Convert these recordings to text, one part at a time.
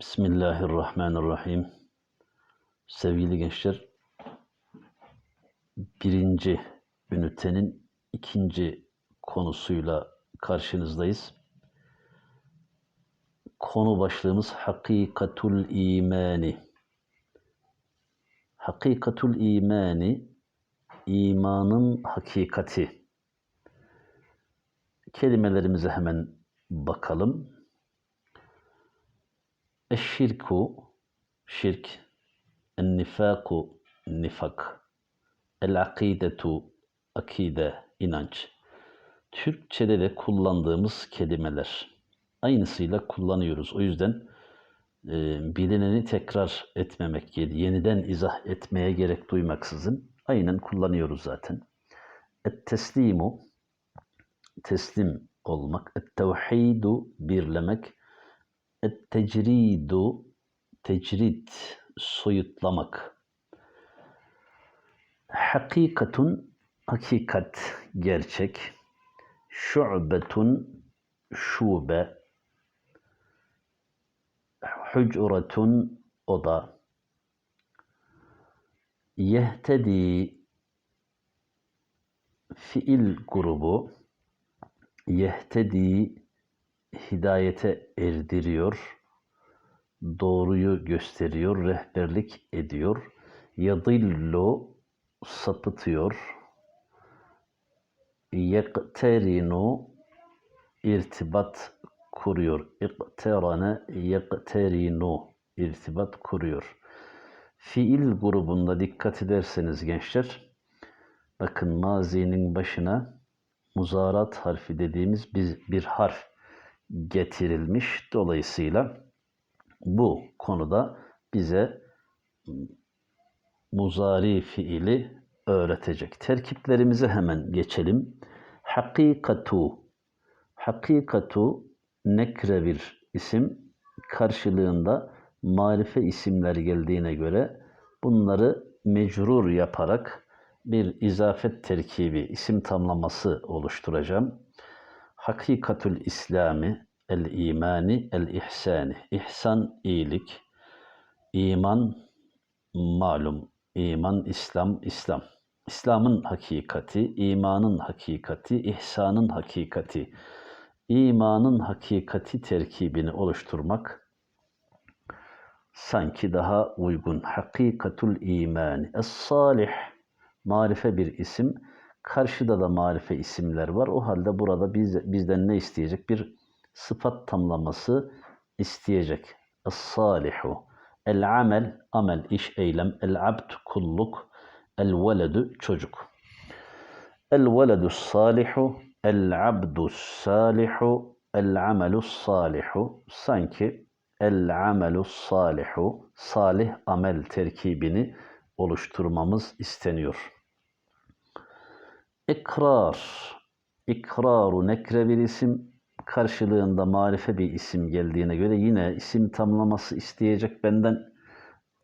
Bismillahirrahmanirrahim. Sevgili gençler, birinci ünitenin ikinci konusuyla karşınızdayız. Konu başlığımız Hakikatul İmani. Hakikatul İmani, imanın hakikati. Kelimelerimize hemen bakalım. Eşşirku, şirk, ennifaku, nifak, el-akidetu, akide, inanç. Türkçede de kullandığımız kelimeler. Aynısıyla kullanıyoruz. O yüzden e, bilineni tekrar etmemek, yeniden izah etmeye gerek duymaksızın aynen kullanıyoruz zaten. Et-teslimu, teslim olmak, et-tevhidu, birlemek, Et-tecridu, tecrid, soyutlamak. Hakikatun, hakikat, gerçek. Şu'betun, şube. Hucratun, oda. Yehtedi, fiil grubu. Yehtedi, hidayete erdiriyor, doğruyu gösteriyor, rehberlik ediyor. Yadillu sapıtıyor. Yekterinu irtibat kuruyor. İkterane yekterinu irtibat kuruyor. Fiil grubunda dikkat ederseniz gençler, bakın mazinin başına muzarat harfi dediğimiz bir, bir harf getirilmiş. Dolayısıyla bu konuda bize muzari fiili öğretecek. Terkiplerimize hemen geçelim. Hakikatu. Hakikatu nekre bir isim. Karşılığında marife isimler geldiğine göre bunları mecrur yaparak bir izafet terkibi, isim tamlaması oluşturacağım. Hakikatül İslami, el imani, el ihsani. İhsan iyilik, iman malum, iman İslam, İslam. İslam'ın hakikati, imanın hakikati, ihsanın hakikati. İmanın hakikati terkibini oluşturmak sanki daha uygun. Hakikatul imani. Es-salih, marife bir isim. Karşıda da marife isimler var. O halde burada biz, bizden ne isteyecek? Bir sıfat tamlaması isteyecek. Es-salihu. El-amel, amel, iş, eylem. El-abd, kulluk. El-veledu, çocuk. El-veledu salihu. El-abdu salihu. El-amelu salihu. Sanki el-amelu salihu, salih amel terkibini oluşturmamız isteniyor. İkrar. İkraru nekre bir isim. Karşılığında marife bir isim geldiğine göre yine isim tamlaması isteyecek benden.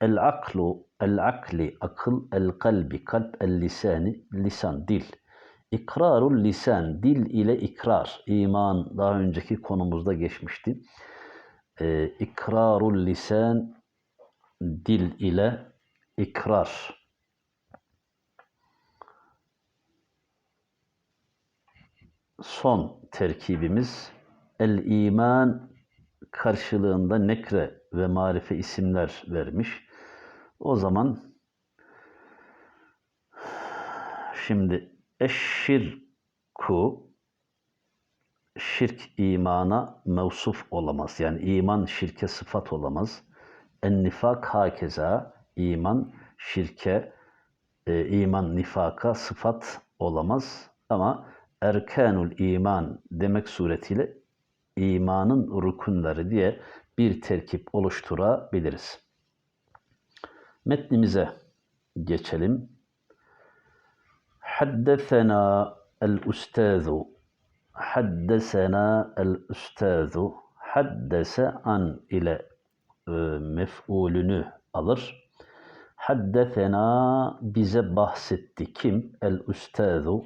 El aklu, el akli, akıl, el kalbi, kalp, el lisani, lisan, dil. İkrarul lisan, dil ile ikrar. İman daha önceki konumuzda geçmişti. Ee, ikrarul lisan, dil ile ikrar. Son terkibimiz el iman karşılığında nekre ve marife isimler vermiş. O zaman şimdi eşşirku şirk imana mevsuf olamaz. Yani iman şirke sıfat olamaz. En nifak hakeza iman şirke e, iman nifaka sıfat olamaz. Ama erkanul iman demek suretiyle imanın rukunları diye bir terkip oluşturabiliriz. Metnimize geçelim. Haddesena el-ustazu Haddesena el-ustazu Haddese an ile e, mef'ulünü alır. Haddesena bize bahsetti. Kim? El-ustazu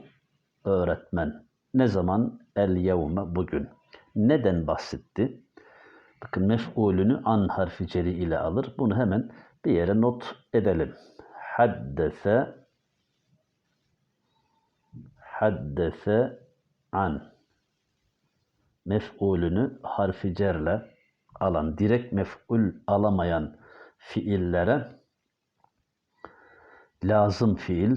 öğretmen. Ne zaman? El yevme bugün. Neden bahsetti? Bakın mef'ulünü an harfi ceri ile alır. Bunu hemen bir yere not edelim. Haddese haddese an mef'ulünü harfi cerle alan, direkt mef'ul alamayan fiillere lazım fiil,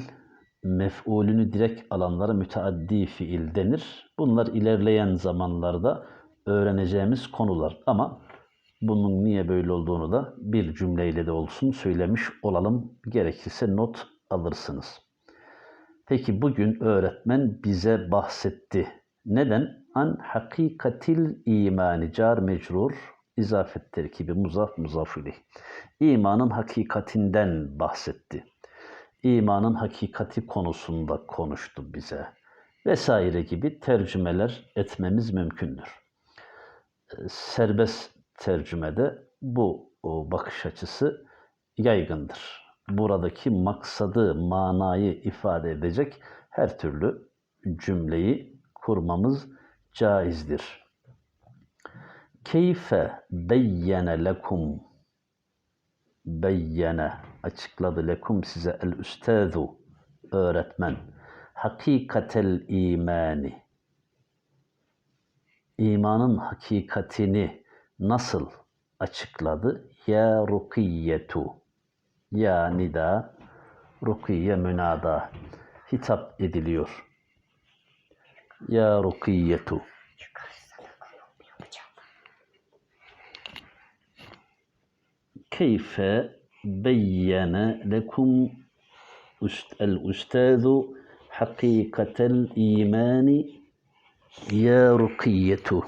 mef'ulünü direkt alanlara müteaddi fiil denir. Bunlar ilerleyen zamanlarda öğreneceğimiz konular ama bunun niye böyle olduğunu da bir cümleyle de olsun söylemiş olalım. Gerekirse not alırsınız. Peki bugün öğretmen bize bahsetti. Neden? An hakikatil imani car mecrur izafet terkibi muzaf muzaf ileyh. İmanın hakikatinden bahsetti. İmanın hakikati konusunda konuştu bize. Vesaire gibi tercümeler etmemiz mümkündür. Ee, Serbest tercümede bu bakış açısı yaygındır. Buradaki maksadı, manayı ifade edecek her türlü cümleyi kurmamız caizdir. Keyfe beyyene lekum beyyene açıkladı lekum size el üstazu öğretmen hakikatel imani imanın hakikatini nasıl açıkladı? Ya rukiyetu ya nida rukiye münada hitap ediliyor. Ya rukiyetu keyfe beyyene lekum el ustazu hakikatel imani ya rukiyetu.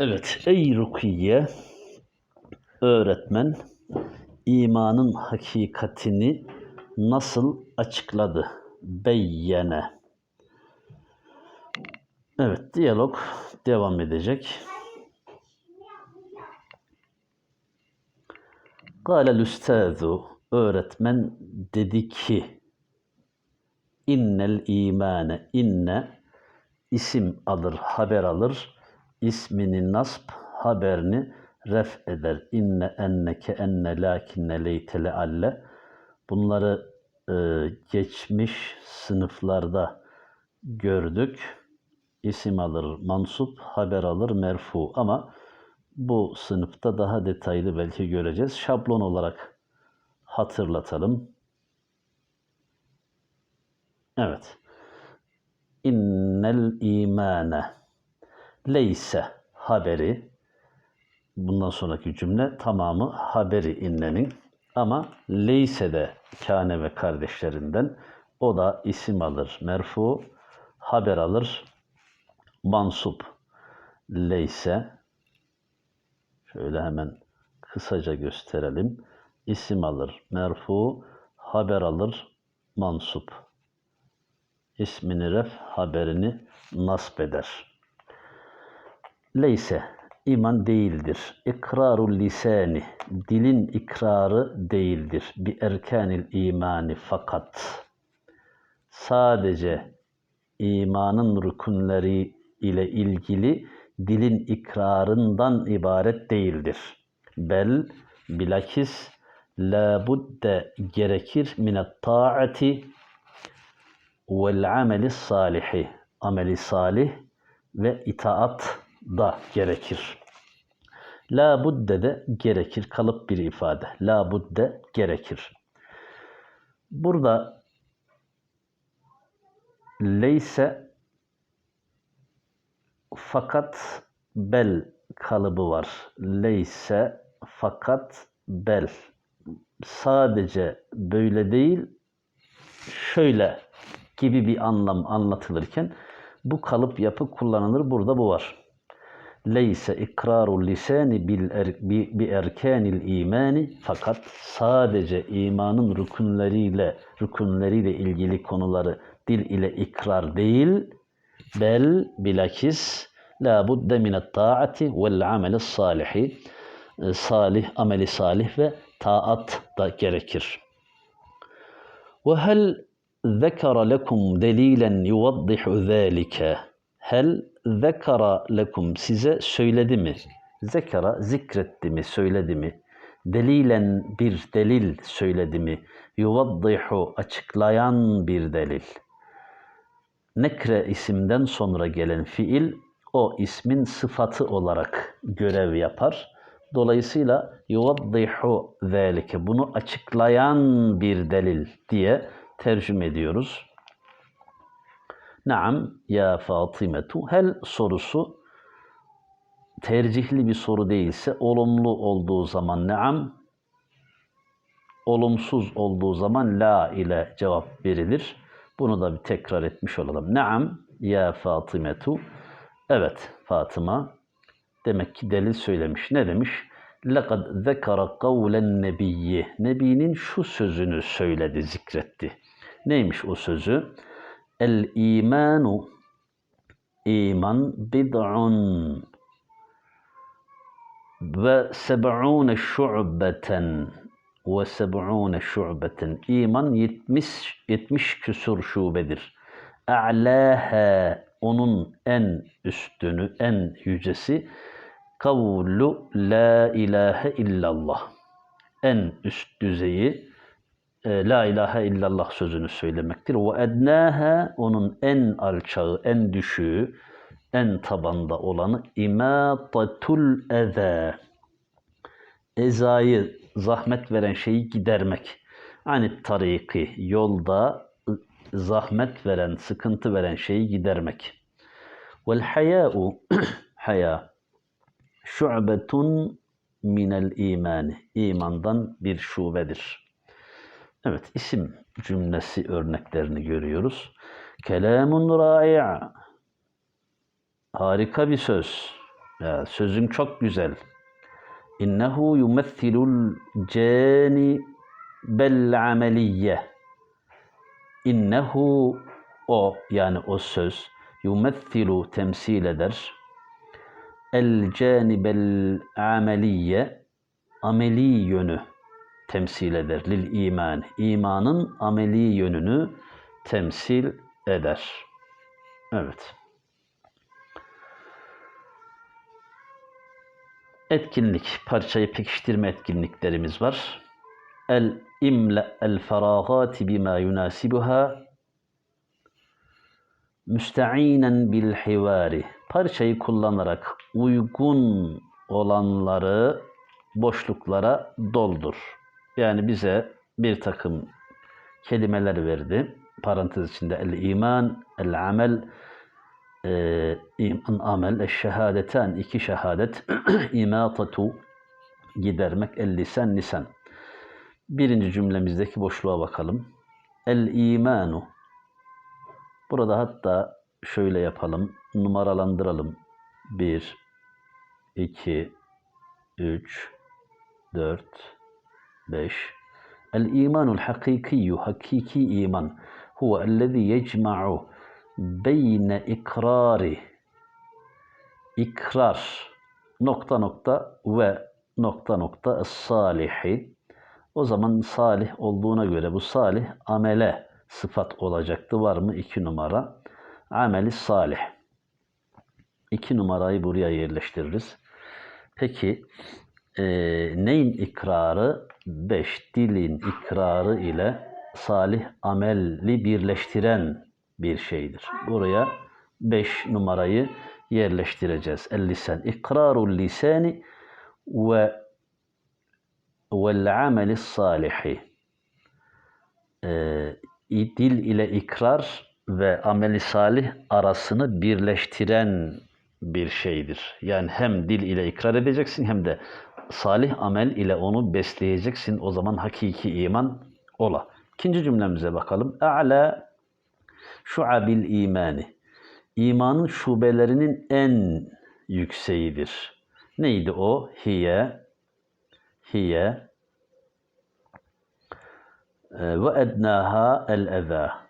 Evet, ey Rukiye öğretmen imanın hakikatini nasıl açıkladı? Beyyene. Evet, diyalog devam edecek. Kâlel üstâzu, öğretmen dedi ki, innel imane, inne, isim alır, haber alır, ismini nasb, haberini ref eder. İnne, enneke, enne, lakinne, leyte, lealle. Bunları e, geçmiş sınıflarda gördük. İsim alır mansup, haber alır merfu ama bu sınıfta daha detaylı belki göreceğiz. Şablon olarak hatırlatalım. Evet. İnnel imane leyse haberi bundan sonraki cümle tamamı haberi innenin ama leyse de kâne ve kardeşlerinden o da isim alır merfu haber alır mansup leyse şöyle hemen kısaca gösterelim. İsim alır merfu haber alır mansup ismini ref haberini nasb eder. Leyse iman değildir. İkrarul lisani dilin ikrarı değildir. Bi erkanil imani fakat sadece imanın rükunleri ile ilgili dilin ikrarından ibaret değildir. Bel bilakis la budde gerekir minet taati vel ameli salihi ameli salih ve itaat da gerekir. La budde de gerekir. Kalıp bir ifade. La budde gerekir. Burada leyse fakat bel kalıbı var. Leyse fakat bel. Sadece böyle değil, şöyle gibi bir anlam anlatılırken bu kalıp yapı kullanılır. Burada bu var. Leyse ikrarul lisani bil er, bi, bi erkanil imani fakat sadece imanın rükunleriyle rükunleriyle ilgili konuları dil ile ikrar değil bel bilakis la budde minet taati vel ameli salihi salih ameli salih ve taat da gerekir. وهل ذكر لكم دليلا يوضح ذلك Hel zekara lekum size söyledi mi? Zekara zikretti mi, söyledi mi? Delilen bir delil söyledi mi? Yuvaddihu açıklayan bir delil. Nekre isimden sonra gelen fiil o ismin sıfatı olarak görev yapar. Dolayısıyla yuvaddihu zâlike bunu açıklayan bir delil diye tercüme ediyoruz. Naam ya Fatimetu. Hel sorusu tercihli bir soru değilse olumlu olduğu zaman naam, olumsuz olduğu zaman la ile cevap verilir. Bunu da bir tekrar etmiş olalım. Naam ya Fatimetu. Evet Fatıma. Demek ki delil söylemiş. Ne demiş? لَقَدْ ذَكَرَ قَوْلَ النَّبِيِّ Nebinin şu sözünü söyledi, zikretti. Neymiş o sözü? El imanu iman bid'un ve seb'une şu'beten ve seb'une şu'beten iman 70 70 küsur şubedir. A'laha onun en üstünü, en yücesi kavlu la ilahe illallah. En üst düzeyi e, la ilahe illallah sözünü söylemektir. Ve ednaha onun en alçağı, en düşüğü, en tabanda olanı imatatul eza. Ezayı, zahmet veren şeyi gidermek. Hani tariki, yolda zahmet veren, sıkıntı veren şeyi gidermek. Vel haya'u, haya, şu'betun minel imani. İmandan bir şubedir. Evet, isim cümlesi örneklerini görüyoruz. Kelamun ra'i' Harika bir söz. Ya, sözün çok güzel. İnnehu yumethilul cani bel ameliyye. İnnehu o yani o söz yumethilu temsil eder. El canibel ameliye ameli yönü temsil eder. Lil iman. İmanın ameli yönünü temsil eder. Evet. Etkinlik, parçayı pekiştirme etkinliklerimiz var. El imle el feragati bima yunasibuha müsteinen bil hivari. Parçayı kullanarak uygun olanları boşluklara doldur. Yani bize bir takım kelimeler verdi. Parantez içinde el iman, el amel, e, iman, amel, el şehadeten, iki şehadet, imatatu, gidermek, el lisan, lisan. Birinci cümlemizdeki boşluğa bakalım. El imanu. Burada hatta şöyle yapalım, numaralandıralım. 1, 2, 3, 4, 5. El imanul hakikiyyu, hakiki iman. Huve ellezî yecma'u beyne ikrari. İkrar, nokta nokta ve nokta nokta salihi. O zaman salih olduğuna göre bu salih amele sıfat olacaktı. Var mı? İki numara. Ameli salih. İki numarayı buraya yerleştiririz. Peki e, neyin ikrarı? Beş. Dilin ikrarı ile salih amelli birleştiren bir şeydir. Buraya beş numarayı yerleştireceğiz. El lisan. İkrarul lisani ve vel ameli salihi. E, dil ile ikrar ve ameli salih arasını birleştiren bir şeydir. Yani hem dil ile ikrar edeceksin hem de salih amel ile onu besleyeceksin. O zaman hakiki iman ola. İkinci cümlemize bakalım. A'la şu'abil imani. İmanın şubelerinin en yükseğidir. Neydi o? Hiye, hiye ve ednaha el eza.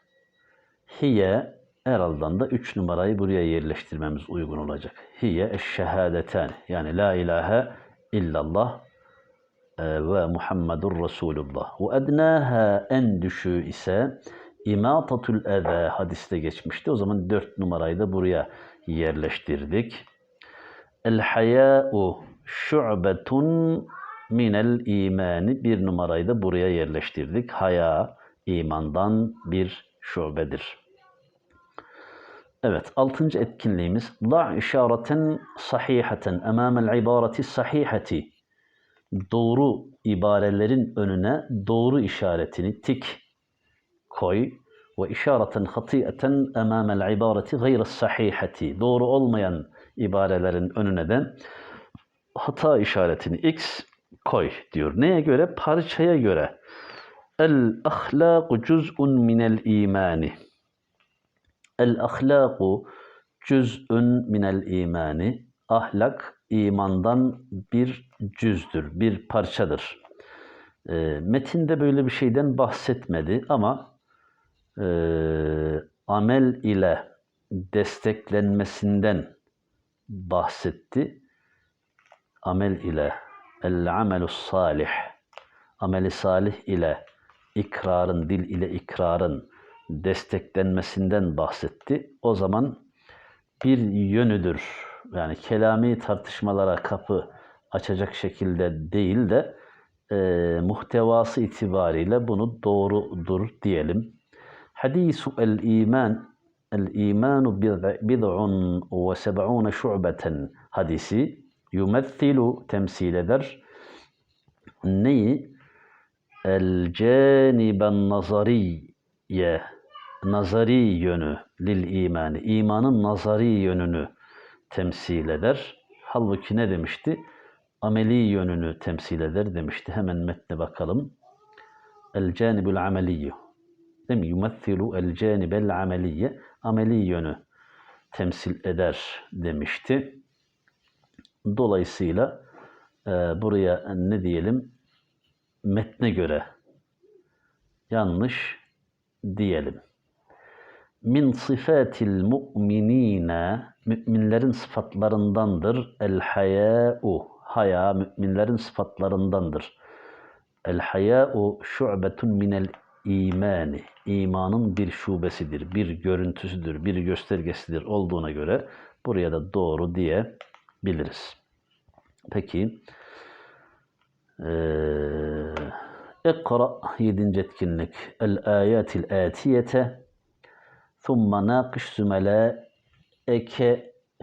Hiye herhalde da üç numarayı buraya yerleştirmemiz uygun olacak. Hiye eşşehadeten yani la ilahe illallah e, ve Muhammedur Resulullah. Ve ednaha en düşüğü ise imatatul eza hadiste geçmişti. O zaman dört numarayı da buraya yerleştirdik. El haya'u şu'betun minel imani bir numarayı da buraya yerleştirdik. Haya imandan bir şubedir. Evet, altıncı etkinliğimiz da işareten sahihaten emamel ibareti sahihati doğru ibarelerin önüne doğru işaretini tik koy ve işareten hatiyeten emamel ibareti gayre sahihati doğru olmayan ibarelerin önüne de hata işaretini x koy diyor. Neye göre? Parçaya göre. El ahlaku cüz'un minel imani. El ahlaku cüz'ün minel imani. Ahlak imandan bir cüzdür, bir parçadır. E, metinde böyle bir şeyden bahsetmedi ama e, amel ile desteklenmesinden bahsetti. Amel ile el amelus salih ameli salih ile ikrarın, dil ile ikrarın desteklenmesinden bahsetti. O zaman bir yönüdür. Yani kelami tartışmalara kapı açacak şekilde değil de e, muhtevası itibariyle bunu doğrudur diyelim. Hadisu el iman el imanu bid'un ve seb'un şu'beten hadisi yumethilu temsil eder. Neyi? El caniben nazariye nazari yönü lil imani. imanın nazari yönünü temsil eder. Halbuki ne demişti? Ameli yönünü temsil eder demişti. Hemen metne bakalım. El canibul ameliyyu. Değil mi? Yumethilu el canibel ameliye. Ameli yönü temsil eder demişti. Dolayısıyla e, buraya ne diyelim? Metne göre yanlış diyelim. Min sifatil mu'minine müminlerin sıfatlarındandır. El haya'u haya müminlerin sıfatlarındandır. El haya'u şu'betun minel imani. İmanın bir şubesidir, bir görüntüsüdür, bir göstergesidir olduğuna göre buraya da doğru diye biliriz. Peki ee, İkra 7. etkinlik El ayatil atiyete ثُمَّ نَاقِشْ زُمَلَائِكَ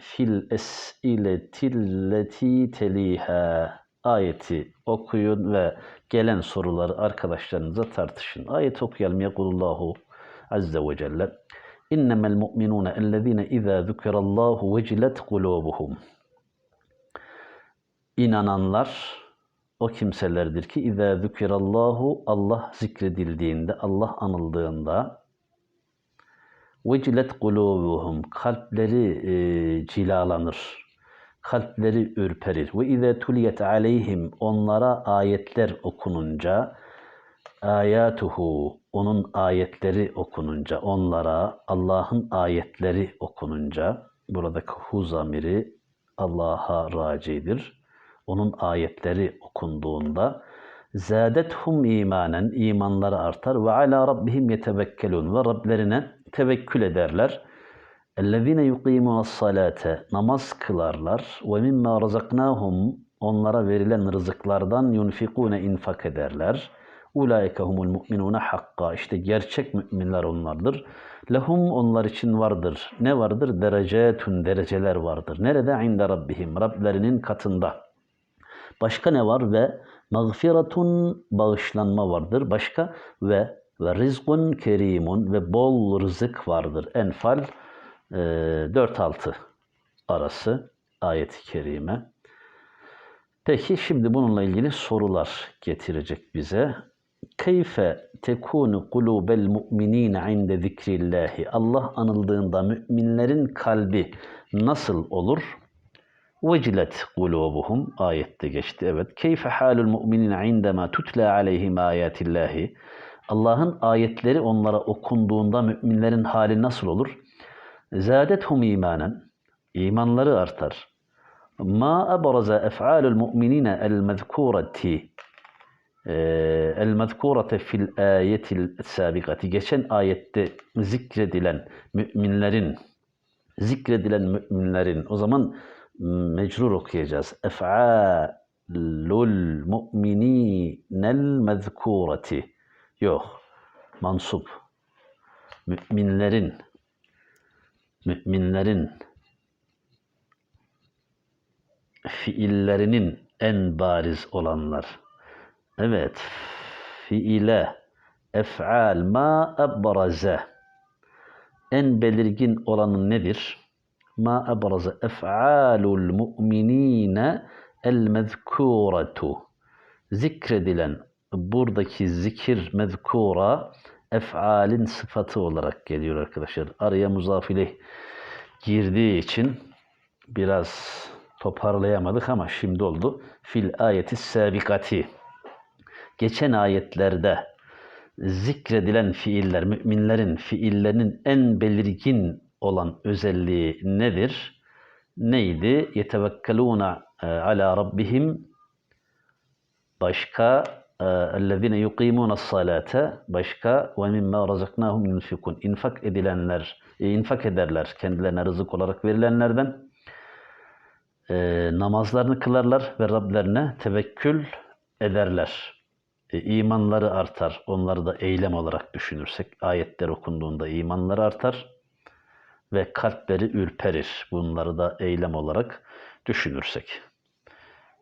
fil es'iletilleti teliha ayeti okuyun ve gelen soruları arkadaşlarınıza tartışın. Ayet okuyalım. Yekulullahu azze ve celle. İnnemel mu'minune ellezine izâ zükirallahu vecilet kulubuhum. İnananlar o kimselerdir ki izâ zükirallahu Allah zikredildiğinde, Allah anıldığında vecilet kulubuhum kalpleri e, cilalanır. Kalpleri ürperir. İzâ tuliyet aleyhim onlara ayetler okununca ayatuhu onun ayetleri okununca onlara Allah'ın ayetleri okununca buradaki hu zamiri Allah'a racidir. Onun ayetleri okunduğunda zâdethum imanen imanları artar ve ala rabbihim yetevekkelun ve Rablerine tevekkül ederler. اَلَّذ۪ينَ يُقِيمُونَ الصَّلَاةَ Namaz kılarlar. وَمِمَّا رَزَقْنَاهُمْ Onlara verilen rızıklardan yunfikune infak ederler. Ulaike humul mu'minune hakka. İşte gerçek müminler onlardır. Lehum onlar için vardır. Ne vardır? Derecetun dereceler vardır. Nerede? İnde Rabbihim. Rablerinin katında. Başka ne var? Ve mağfiretun bağışlanma vardır. Başka ve ve rizkun kerimun ve bol rızık vardır. Enfal e, 4-6 arası ayet-i kerime. Peki şimdi bununla ilgili sorular getirecek bize. Keyfe tekunu kulubel mu'minin inde zikrillahi. Allah anıldığında müminlerin kalbi nasıl olur? Vecilet kulubuhum ayette geçti. Evet. Keyfe halul mu'minin indema tutla aleyhim ayatillahi. Allah'ın ayetleri onlara okunduğunda müminlerin hali nasıl olur? Zâdethum imanen. İmanları artar. Ma abraza ef'alul mu'minine el mezkureti Eee, el mezkurete fil ayetil sabikati geçen ayette zikredilen müminlerin zikredilen müminlerin o zaman mecrur okuyacağız. Ef'alul mu'mininel mezkureti yok. Mansup. Müminlerin müminlerin fiillerinin en bariz olanlar. Evet. Fiile, ef'al, ma ebraze. En belirgin olanı nedir? Ma ebraze ef'alul mu'minine el mezkuretu. Zikredilen buradaki zikir mezkura ef'alin sıfatı olarak geliyor arkadaşlar. Araya muzafileh girdiği için biraz toparlayamadık ama şimdi oldu. Fil ayeti sabikati. Geçen ayetlerde zikredilen fiiller, müminlerin fiillerinin en belirgin olan özelliği nedir? Neydi? Yetevekkelûne e, ala rabbihim başka اَلَّذ۪ينَ يُقِيمُونَ الصَّلَاةَ Başka وَمِمَّا رَزَقْنَاهُمْ يُنْفِقُونَ İnfak edilenler, e, infak ederler kendilerine rızık olarak verilenlerden. E, namazlarını kılarlar ve Rablerine tevekkül ederler. E, imanları artar. Onları da eylem olarak düşünürsek ayetler okunduğunda imanları artar ve kalpleri ürperir. Bunları da eylem olarak düşünürsek.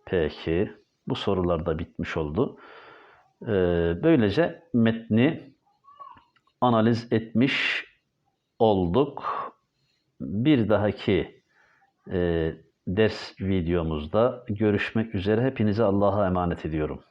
Peki bu sorular da bitmiş oldu. Ee, böylece metni analiz etmiş olduk. Bir dahaki e, ders videomuzda görüşmek üzere. Hepinize Allah'a emanet ediyorum.